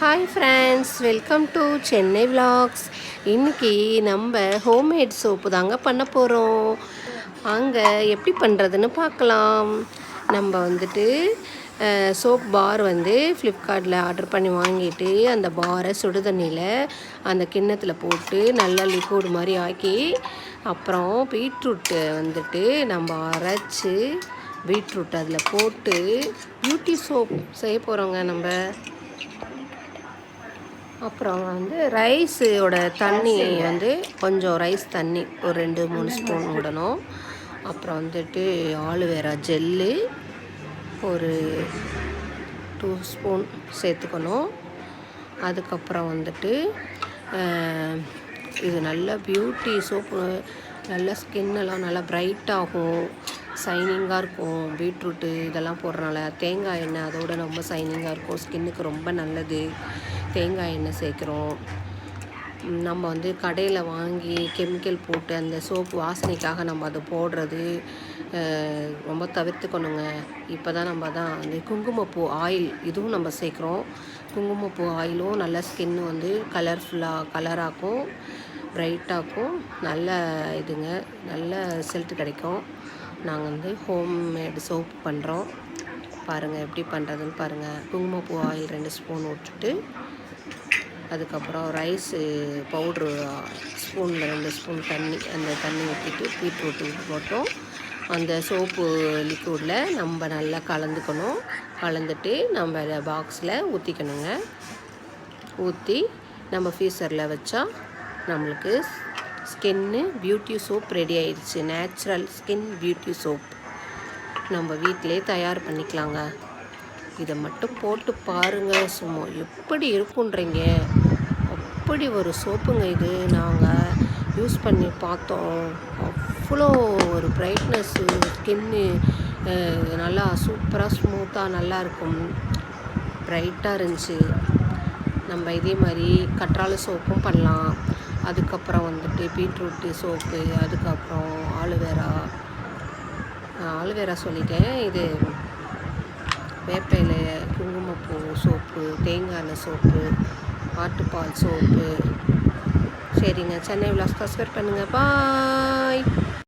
Hi friends welcome to Chennai vlogs இன்றைக்கி நம்ம homemade soap தாங்க பண்ண போகிறோம் அங்கே எப்படி பண்ணுறதுன்னு பார்க்கலாம். நம்ம வந்துட்டு சோப் பார் வந்து ஃப்ளிப்கார்ட்டில் ஆர்டர் பண்ணி வாங்கிட்டு அந்த பாரை சுடு தண்ணியில் அந்த கிண்ணத்தில் போட்டு நல்லா லிக்விட் மாதிரி ஆக்கி அப்புறம் பீட்ரூட்டு வந்துட்டு நம்ம அரைச்சி பீட்ரூட் அதில் போட்டு பியூட்டி சோப் செய்ய போகிறோங்க நம்ம. அப்புறம் வந்து ரைஸோட தண்ணி வந்து கொஞ்சம் ரைஸ் தண்ணி ஒரு ரெண்டு மூணு ஸ்பூன் விடணும். அப்புறம் வந்துட்டு ஆலுவேரா ஜெல்லு ஒரு டூ ஸ்பூன் சேர்த்துக்கணும். அதுக்கப்புறம் வந்துட்டு இது நல்ல பியூட்டி சோப்பு நல்ல ஸ்கின்னெல்லாம் நல்லா பிரைட் ஆகும். சைனிங்காக இருக்கும். பீட்ரூட்டு இதெல்லாம் போடுறனால தேங்காய் எண்ணெய் அதோட ரொம்ப சைனிங்காக இருக்கும். ஸ்கின்னுக்கு ரொம்ப நல்லது. தேங்காய் எண்ணெய் சேர்க்குறோம். நம்ம வந்து கடையில் வாங்கி கெமிக்கல் போட்டு அந்த சோப்பு வாசனைக்காக நம்ம அதை போடுறது ரொம்ப தவிர்த்துக்கணுங்க. இப்போ தான் நம்ம தான் அந்த குங்குமப்பூ ஆயில் இதுவும் நம்ம சேர்க்குறோம். குங்குமப்பூ ஆயிலும் நல்ல ஸ்கின் வந்து கலர்ஃபுல்லாக கலராக்கும் பிரைட்டாக்கும் நல்ல இதுங்க. நல்ல ரிசல்ட் கிடைக்கும். நாங்கள் வந்து ஹோம்மேடு சோப் பண்ணுறோம் பாருங்கள் எப்படி பண்ணுறதுன்னு பாருங்கள் குங்குமப்பூ ஆயில் ரெண்டு ஸ்பூன் விட்டுட்டு அதுக்கப்புறம் ரைஸு பவுட்ரு ஸ்பூனில் ரெண்டு ஸ்பூன் தண்ணி அந்த தண்ணி ஊற்றிட்டு பீட்ரூட் போட்டோம். அந்த சோப்பு லிக்விடில் நம்ம நல்லா கலந்துக்கணும். கலந்துட்டு நம்ம அதை பாக்ஸில் ஊற்றிக்கணுங்க ஊற்றி நம்ம ஃப்ரீசரில் வச்சா நம்மளுக்கு ஸ்கின்னு பியூட்டி சோப் ரெடி ஆயிடுச்சு. Natural skin beauty soap. நம்ம வீட்டிலே தயார் பண்ணிக்கலாங்க. இதை மட்டும் போட்டு பாருங்கள் சும்மா எப்படி இருக்குன்றீங்க. அப்படி ஒரு சோப்புங்க இது. நாங்கள் யூஸ் பண்ணி பார்த்தோம். அவ்வளோ ஒரு பிரைட்னஸ்ஸு ஸ்கின்னு நல்லா சூப்பராக ஸ்மூத்தாக நல்லா இருக்கும். பிரைட்டாக இருந்துச்சு. நம்ம இதே மாதிரி கற்றாழை சோப்பும் பண்ணலாம். அதுக்கப்புறம் வந்துட்டு பீட்ரூட்டு சோப்பு அதுக்கப்புறம் ஆலுவேரா. ஆலுவேரா சொல்லிட்டேன். இது வேப்பையில் குங்குமப்பூ சோப்பு தேங்காய் எண்ணெய் சோப்பு ஆட்டுப்பால் சோப்பு. சரிங்க சென்னை விலாஸ் சப்ஸ்கிரைப் பண்ணுங்கள் பாய்.